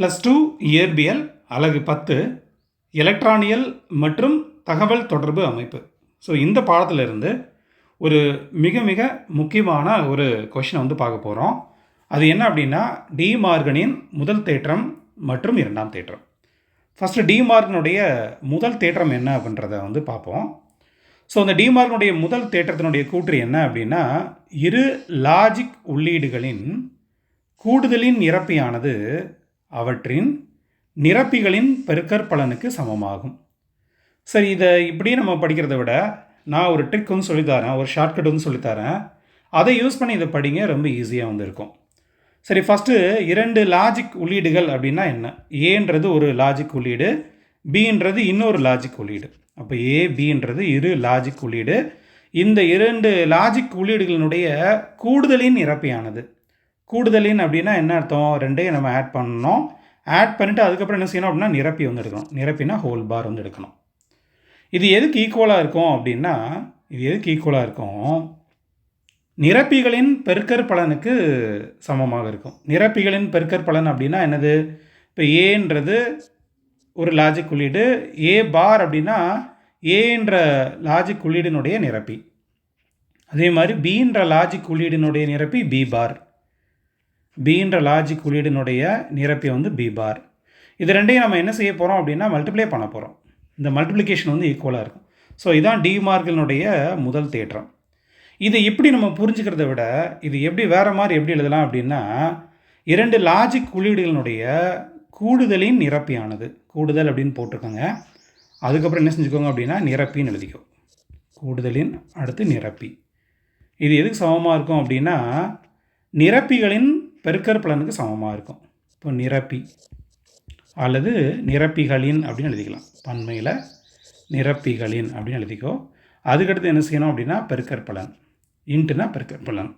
Plus two இயற்பியல் அலகு பத்து எலக்ட்ரானியல் மற்றும் தகவல் தொடர்பு அமைப்பு. ஸோ இந்த பாடத்திலிருந்து ஒரு மிக மிக முக்கியமான ஒரு கொஷினை வந்து பார்க்க போகிறோம் அது என்ன அப்படின்னா டி மார்கனின் முதல் தேற்றம் மற்றும் இரண்டாம் தேற்றம். ஃபஸ்ட்டு டி மார்கனுடைய முதல் தேற்றம் என்ன அப்படின்றத வந்து பார்ப்போம். ஸோ அந்த டி மார்கனுடைய முதல் தேற்றத்தினுடைய கூற்று என்ன அப்படின்னா இரு லாஜிக் உள்ளீடுகளின் கூடுதலின் நிரப்பியானது அவற்றின் நிரப்பிகளின் பெருக்கற்பலனுக்கு சமமாகும். சரி இதை இப்படியே நம்ம படிக்கிறத விட நான் ஒரு ட்ரிக் வந்து சொல்லித்தரேன் ஒரு ஷார்ட்கட் சொல்லித்தரேன் அதை யூஸ் பண்ணி இதை படிங்க ரொம்ப ஈஸியாக வந்து இருக்கும். சரி ஃபஸ்ட்டு இரண்டு லாஜிக் உள்ளீடுகள் அப்படின்னா என்ன? ஏன்றது ஒரு லாஜிக் உள்ளீடு பின்றது இன்னொரு லாஜிக் உள்ளீடு. அப்போ ஏ பின்றது இரு லாஜிக் உள்ளீடு. இந்த இரண்டு லாஜிக் உள்ளீடுகளினுடைய கூடுதலின் இறப்பையானது கூடுதலின் அப்படின்னா என்ன அர்த்தம்? ரெண்டையும் நம்ம ஆட் பண்ணணும். ஆட் பண்ணிவிட்டு அதுக்கப்புறம் என்ன செய்யணும் அப்படின்னா நிரப்பி வந்து எடுக்கணும். நிரப்பினா ஹோல் பார் வந்து எடுக்கணும். இது எதுக்கு ஈக்குவலாக இருக்கும் அப்படின்னா இது எதுக்கு ஈக்குவலாக இருக்கும்? நிரப்பிகளின் பெருக்கற் பலனுக்கு சமமாக இருக்கும். நிரப்பிகளின் பெருக்கற் பலன் அப்படின்னா என்னது? இப்போ ஏன்றது ஒரு லாஜிக் உள்ளீடு. ஏ பார் அப்படின்னா ஏன்ற லாஜிக் உள்ளீடினுடைய நிரப்பி. அதே மாதிரி பீன்ற லாஜிக் உள்ளீடினுடைய நிரப்பி பி பார் பீன்ற லாஜிக் உள்ளீடினுடைய நிரப்பி வந்து பி பார் இது ரெண்டையும் நம்ம என்ன செய்ய போகிறோம் அப்படின்னா மல்டிப்ளை பண்ண போகிறோம் இந்த மல்டிப்ளிகேஷன் வந்து ஈக்குவலாக இருக்கும். ஸோ இதான் டி மார்க்கினுடைய முதல் தேற்றம். இதை எப்படி நம்ம புரிஞ்சுக்கிறத விட இது எப்படி வேறு மாதிரி எப்படி எழுதலாம் அப்படின்னா இரண்டு லாஜிக் உள்ளீடுகளினுடைய கூடுதலின் நிரப்பியானது. கூடுதல் அப்படின்னு போட்டிருக்கோங்க. அதுக்கப்புறம் என்ன செஞ்சுக்கோங்க அப்படின்னா நிரப்பின்னு எழுதிக்கோ. கூடுதலின் அடுத்து நிரப்பி. இது எதுக்கு சமமாக இருக்கும் அப்படின்னா நிரப்பிகளின் பெருக்கர் பலனுக்கு சமமாக இருக்கும். இப்போ நிரப்பி அல்லது நிரப்பிகளின் அப்படின்னு எழுதிக்கலாம். பன்மையில் நிரப்பிகளின் அப்படின்னு எழுதிக்கோ. அதுக்கடுத்து என்ன செய்யணும் அப்படின்னா பெருக்கர் பலன் இன்ட்டுனா பெருக்கர் பலன்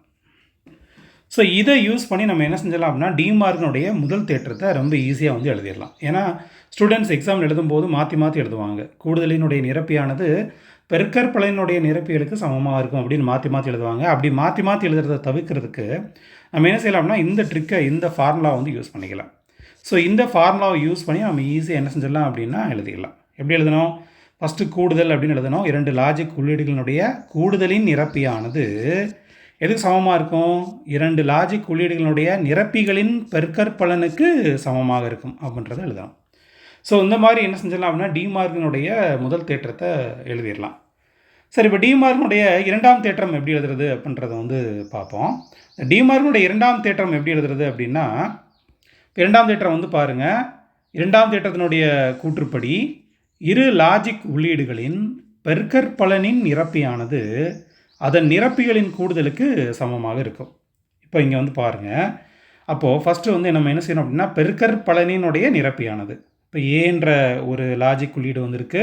ஸோ இதை யூஸ் பண்ணி நம்ம என்ன செஞ்சிடலாம் அப்படின்னா டிமார்க்கினுடைய முதல் தேற்றத்தை ரொம்ப ஈஸியாக வந்து எழுதிடலாம். ஏன்னா ஸ்டூடெண்ட்ஸ் எக்ஸாம் எழுதும்போது மாற்றி மாற்றி எழுதுவாங்க. கூடுதலினுடைய நிரப்பியானது பெருக்கற்பலனுடைய நிரப்பிகளுக்கு சமமாக இருக்கும் அப்படின்னு மாற்றி மாற்றி எழுதுவாங்க. அப்படி மாற்றி மாற்றி எழுதுறதை தவிர்க்கிறதுக்கு நம்ம என்ன செய்யலாம்னா இந்த ட்ரிக்கை இந்த ஃபார்முலா வந்து யூஸ் பண்ணிக்கலாம். ஸோ இந்த ஃபார்முலாவை யூஸ் பண்ணி நம்ம ஈஸியாக என்ன செஞ்சிடலாம் அப்படின்னா எழுதிடலாம். எப்படி எழுதணும்? ஃபஸ்ட்டு கூடுதல் அப்படின்னு எழுதணும். இரண்டு லாஜிக் உள்ளீடுகளினுடைய கூடுதலின் நிரப்பியானது எதுக்கு சமமாக இருக்கும்? இரண்டு லாஜிக் உள்ளீடுகளினுடைய நிரப்பிகளின் பெருக்கற்பலனுக்கு சமமாக இருக்கும் அப்படின்றத எழுதணும். ஸோ இந்த மாதிரி என்ன செஞ்சிடலாம் அப்படின்னா டிமார்க்கினுடைய முதல் தேற்றத்தை எழுதிடலாம். சரி இப்போ டிமார்கனுடைய இரண்டாம் தேற்றம் எப்படி எழுதுறது அப்படின்றத வந்து பார்ப்போம். டிமார்கனுடைய இரண்டாம் தேற்றம் எப்படி எழுதுறது அப்படின்னா இரண்டாம் தேற்றம் வந்து பாருங்கள் இரண்டாம் தேற்றத்தினுடைய கூற்றுப்படி இரு லாஜிக் உள்ளீடுகளின் பெருக்கற்பலனின் நிரப்பியானது அதன் நிரப்பிகளின் கூடுதலுக்கு சமமாக இருக்கும். இப்போ இங்கே வந்து பாருங்கள் அப்போது ஃபஸ்ட்டு வந்து நம்ம என்ன செய்யணும் அப்படின்னா பெருக்கற்பலனினுடைய நிரப்பியானது. இப்போ ஏன்ற ஒரு லாஜிக் உள்ளீடு வந்திருக்கு.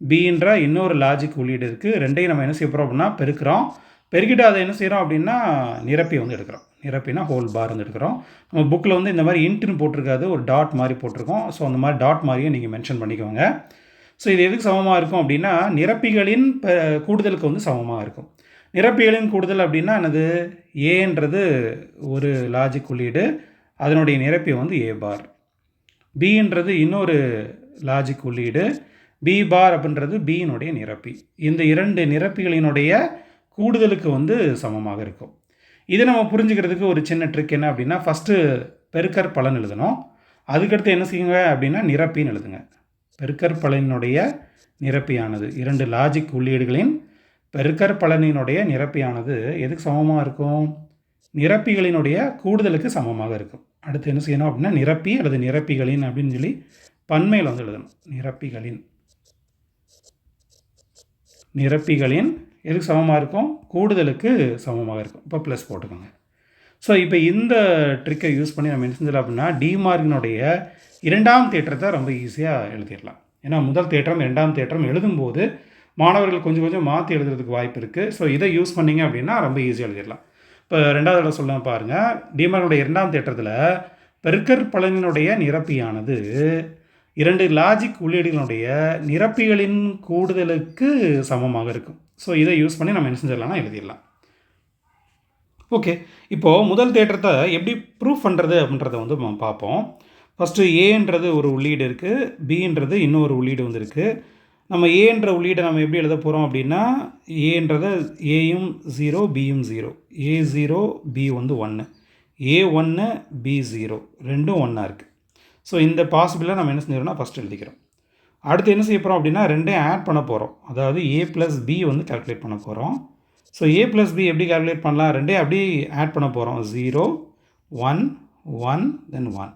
பின்ற இன்னொரு லாஜிக் உள்ளீடு இருக்குது ரெண்டையும் நம்ம என்ன செய்ய அப்படின்னா பெருக்கிறோம். பெருக்கிட்டு அதை என்ன செய்கிறோம் அப்படின்னா நிரப்பி வந்து எடுக்கிறோம். நிரப்பினா ஹோல் பார் வந்து எடுக்கிறோம். நம்ம புக்கில் வந்து இந்த மாதிரி இன்ட்டுன்னு போட்டிருக்காது. ஒரு டாட் மாதிரி போட்டிருக்கோம். ஸோ அந்த மாதிரி டாட் மாதிரியும் நீங்கள் மென்ஷன் பண்ணிக்கோங்க. ஸோ இது எதுக்கு சமமாக இருக்கும் அப்படின்னா நிரப்பிகளின் கூடுதலுக்கு வந்து சமமாக இருக்கும். நிரப்பிகளின் கூடுதல் அப்படின்னா என்னது? ஏன்றது ஒரு லாஜிக் உள்ளீடு. அதனுடைய நிரப்பி வந்து ஏ பார் பின்றது இன்னொரு லாஜிக் உள்ளீடு. பி பார் அப்படின்றது பியினுடைய நிரப்பி. இந்த இரண்டு நிரப்பிகளினுடைய கூடுதலுக்கு வந்து சமமாக இருக்கும். இதை நம்ம புரிஞ்சுக்கிறதுக்கு ஒரு சின்ன ட்ரிக் என்ன அப்படின்னா ஃபஸ்ட்டு பெருக்கற் பலன் எழுதணும். அதுக்கடுத்து என்ன செய்யுங்க அப்படின்னா நிரப்பின்னு எழுதுங்க. பெருக்கற் பலனினுடைய நிரப்பியானது. இரண்டு லாஜிக் உள்ளீடுகளின் பெருக்கற் பலனினுடைய நிரப்பியானது எதுக்கு சமமாக இருக்கும்? நிரப்பிகளினுடைய கூடுதலுக்கு சமமாக இருக்கும். அடுத்து என்ன செய்யணும் அப்படின்னா நிரப்பி அல்லது நிரப்பிகளின் அப்படின்னு சொல்லி பன்மையில் வந்து எழுதணும். நிரப்பிகளின். நிரப்பிகளின் எதுக்கு சமமாக இருக்கும்? கூடுதலுக்கு சமமாக இருக்கும். இப்போ ப்ளஸ் போட்டுக்கோங்க. ஸோ இப்போ இந்த ட்ரிக்கை யூஸ் பண்ணி நம்ம என்ன செஞ்சிடலாம் அப்படின்னா டிமார்கினுடைய இரண்டாம் தேற்றத்தை ரொம்ப ஈஸியாக எழுதிடலாம். ஏன்னா முதல் தேற்றம் இரண்டாம் தேற்றம் எழுதும்போது மாணவர்கள் கொஞ்சம் கொஞ்சம் மாற்றி எழுதுறதுக்கு வாய்ப்பு இருக்குது ஸோ இதை யூஸ் பண்ணிங்க அப்படின்னா ரொம்ப ஈஸியாக எழுதிடலாம். இப்போ ரெண்டாவது தடவை சொல்ல பாருங்கள் டிமார்க்கினுடைய இரண்டாம் தேற்றத்தில் பெருக்கற் பலனினுடைய நிரப்பியானது இரண்டு லாஜிக் உள்ளீடுகளுடைய நிரப்பிகளின் கூடுதலுக்கு சமமாக இருக்கும். ஸோ இதை யூஸ் பண்ணி நம்ம என்ன செஞ்சிடலாம்னா எழுதிடலாம். ஓகே இப்போது முதல் தேற்றத்தை எப்படி ப்ரூஃப் பண்ணுறது அப்படின்றத வந்து நம்ம பார்ப்போம். ஃபஸ்ட்டு ஏன்றது ஒரு உள்ளீடு இருக்குது பின்றது இன்னொரு உள்ளீடு வந்து இருக்குது நம்ம ஏன்ற உள்ளீடை நம்ம எப்படி எழுத போகிறோம் அப்படின்னா ஏன்றத ஏயும் ஜீரோ பியும் ஜீரோ ஏ ஜீரோ பி வந்து ஒன்று ஏ ஒன்று பி ஜீரோ ரெண்டும் ஒன்றா இருக்குது ஸோ இந்த பாசிபிளாக நம்ம என்ன செஞ்சிடறோம்னா ஃபஸ்ட் எழுதிக்கிறோம். அடுத்து என்ன செய்ய போகிறோம் அப்படின்னா ரெண்டையும் ஆட் பண்ண போகிறோம் அதாவது ஏ ப்ளஸ் பி வந்து கால்குலேட் பண்ண போகிறோம் ஸோ ஏ ப்ளஸ் பி எப்படி கால்குலேட் பண்ணலாம்? ரெண்டே அப்படியே ஆட் பண்ண போகிறோம் zero one one then one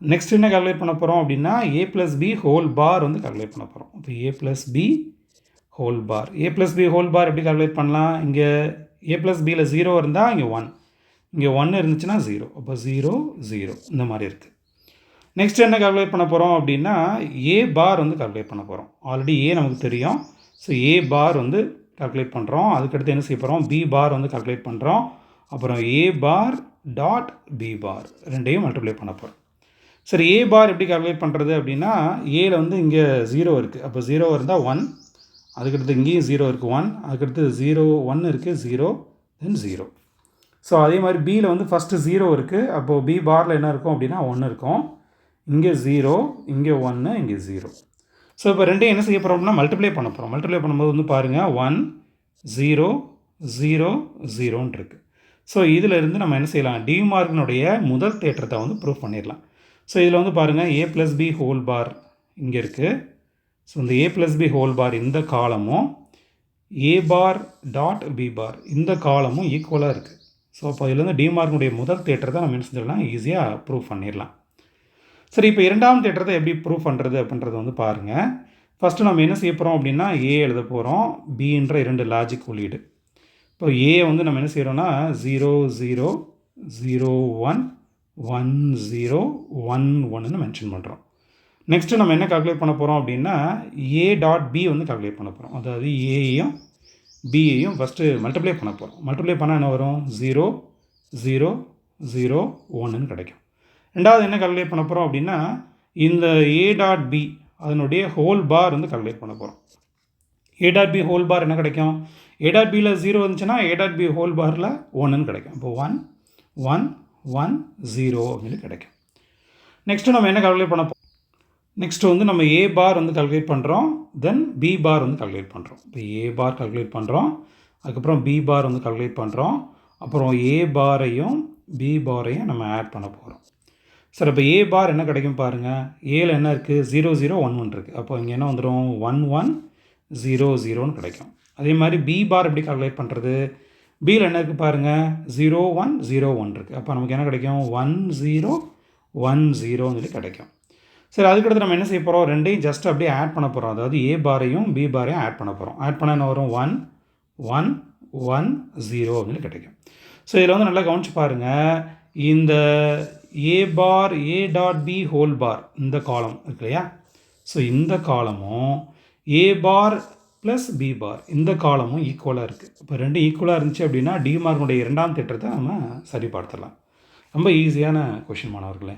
next என்ன கால்குலேட் பண்ண போகிறோம் அப்படின்னா A plus B whole bar வந்து கால்குலேட் பண்ண போகிறோம் இப்போ A plus B whole bar A plus B whole bar எப்படி கால்குலேட் பண்ணலாம்? இங்கே ஏ ப்ளஸ் பியில் ஜீரோ இருந்தால் இங்கே ஒன் இங்கே ஒன்று இருந்துச்சுன்னா ஜீரோ அப்போ ஜீரோ ஜீரோ இந்த மாதிரி இருக்குது நெக்ஸ்ட் என்ன கால்குலேட் பண்ண போகிறோம் அப்படின்னா ஏ பார் வந்து கால்குலேட் பண்ண போகிறோம் ஆல்ரெடி ஏ நமக்கு தெரியும். ஸோ ஏ பார் வந்து கால்குலேட் பண்ணுறோம் அதுக்கடுத்து என்ன செய்ய போகிறோம் பி பார் வந்து கால்குலேட் பண்ணுறோம் அப்புறம் ஏ பார் டாட் பி பார் ரெண்டையும் மல்டிப்ளை பண்ண போகிறோம் சரி ஏ பார் எப்படி கால்குலேட் பண்ணுறது அப்படின்னா ஏல வந்து இங்கே ஜீரோ இருக்குது அப்போ ஜீரோ இருந்தால் ஒன் அதுக்கடுத்து இங்கேயும் ஜீரோ இருக்குது ஒன் அதுக்கடுத்து ஜீரோ ஒன் இருக்குது ஜீரோ தென் ஜீரோ ஸோ அதே மாதிரி பியில் வந்து ஃபஸ்ட்டு ஜீரோ இருக்குது அப்போது பி பாரில் என்ன இருக்கும் அப்படின்னா ஒன்று இருக்கும். இங்கே ஜீரோ இங்கே ஒன்று இங்கே ஜீரோ ஸோ இப்போ ரெண்டையும் என்ன செய்ய போகிறோம்னா மல்டிப்ளை பண்ண போகிறோம் மல்டிப்ளை பண்ணும்போது வந்து பாருங்கள் ஒன் ஜீரோ ஜீரோ ஜீரோன்னு இருக்குது ஸோ இதிலிருந்து நம்ம என்ன செய்யலாம்? டிமார்க்கினுடைய முதல் தேற்றத்தை வந்து ப்ரூவ் பண்ணிடலாம். ஸோ இதில் வந்து பாருங்கள் A plus B whole bar இங்கே இருக்குது ஸோ இந்த A plus B whole bar இந்த காலமும் ஏ பார் டாட் பி பார் இந்த காலமும் ஈக்குவலாக இருக்குது ஸோ அப்போ இதுலேருந்து டிமார்க்கினுடைய முதல் தேற்றத்தை நம்ம என்ன செஞ்சிடலாம்? ஈஸியாக ப்ரூவ் பண்ணிடலாம். சரி இப்போ இரண்டாம் தேற்றத்தை எப்படி ப்ரூவ் பண்ணுறது அப்படின்றத வந்து பாருங்கள் ஃபஸ்ட்டு நம்ம என்ன செய்ய போகிறோம் அப்படின்னா ஏ எழுத போகிறோம் பின்ற இரண்டு லாஜிக் உள்ளீடு. இப்போ ஏ வந்து நம்ம என்ன செய்கிறோன்னா zero zero zero one one zero one ஒன்னு மென்ஷன் பண்ணுறோம் நெக்ஸ்ட்டு நம்ம என்ன கால்குலேட் பண்ண போகிறோம் அப்படின்னா ஏ டாட் பி வந்து கால்குலேட் பண்ண போகிறோம் அதாவது ஏயையும் பியையும் ஃபஸ்ட்டு மல்டிப்ளை பண்ண போகிறோம் மல்டிப்ளை பண்ணால் என்ன வரும்? ஜீரோ ஜீரோ ஜீரோ ஒன்றுன்னு கிடைக்கும். ரெண்டாவது என்ன கால்குலேட் பண்ண போகிறோம் அப்படின்னா இந்த ஏ டாட் பி அதனுடைய ஹோல் பார் வந்து கால்குலேட் பண்ண போகிறோம் A dot B whole bar என்ன கிடைக்கும்? ஏ டாட் பியில் ஜீரோ வந்துச்சுன்னா ஏ டாட் பி ஹோல் பாரில் ஒன்றுன்னு கிடைக்கும். இப்போ ஒன் ஒன் ஒன் ஜீரோ அப்படின்னு கிடைக்கும். நெக்ஸ்ட்டு நம்ம என்ன கால்குலேட் பண்ண போகிறோம் நெக்ஸ்ட்டு வந்து நம்ம ஏ பார் வந்து கால்குலேட் பண்ணுறோம் தென் பி பார் வந்து கால்குலேட் பண்ணுறோம் இப்போ ஏ பார் கால்குலேட் பண்ணுறோம் அதுக்கப்புறம் பி பார் வந்து கால்குலேட் பண்ணுறோம் அப்புறம் ஏ பாரையும் பி பாரையும் நம்ம ஆட் பண்ண போகிறோம் சார் இப்போ ஏ பார் என்ன கிடைக்கும் பாருங்கள் ஏல என்ன இருக்குது ஜீரோ ஜீரோ ஒன் ஒன் இருக்குது அப்போ இங்கே என்ன வந்துடும் ஒன் ஒன் ஜீரோ ஜீரோன்னு கிடைக்கும். அதே மாதிரி பி பார் எப்படி கால்குலேட் பண்ணுறது பியில் என்ன இருக்குது பாருங்கள் ஜீரோ ஒன் ஜீரோ ஒன் இருக்குது அப்போ நமக்கு என்ன கிடைக்கும்? ஒன் ஜீரோ ஒன் ஜீரோன்னு சொல்லி கிடைக்கும். சரி அதுக்கடுத்து நம்ம என்ன செய்ய போகிறோம் ரெண்டையும் ஜஸ்ட் அப்படியே ஆட் பண்ண போகிறோம் அதாவது ஏ பாரையும் பி பாரையும் ஆட் பண்ண போகிறோம் ஆட் பண்ண என்ன வரும்? ஒன் ஒன் ஒன் ஜீரோ அப்படின்னு கிடைக்கும். ஸோ இதில் வந்து நல்லா கவனிச்சு பாருங்கள் இந்த A bar A dot B whole bar இந்த காலம் இருக்கு இல்லையா? ஸோ இந்த காலமும் ஏ பார் ப்ளஸ் பி பார் இந்த காலமும் ஈக்குவலாக இருக்குது இப்போ ரெண்டு ஈக்குவலாக இருந்துச்சு அப்படின்னா டிமார்க்கினுடைய இரண்டாம் திட்டத்தை நம்ம சரிபார்த்துடலாம். ரொம்ப ஈஸியான கொஷின் மாணவர்களே.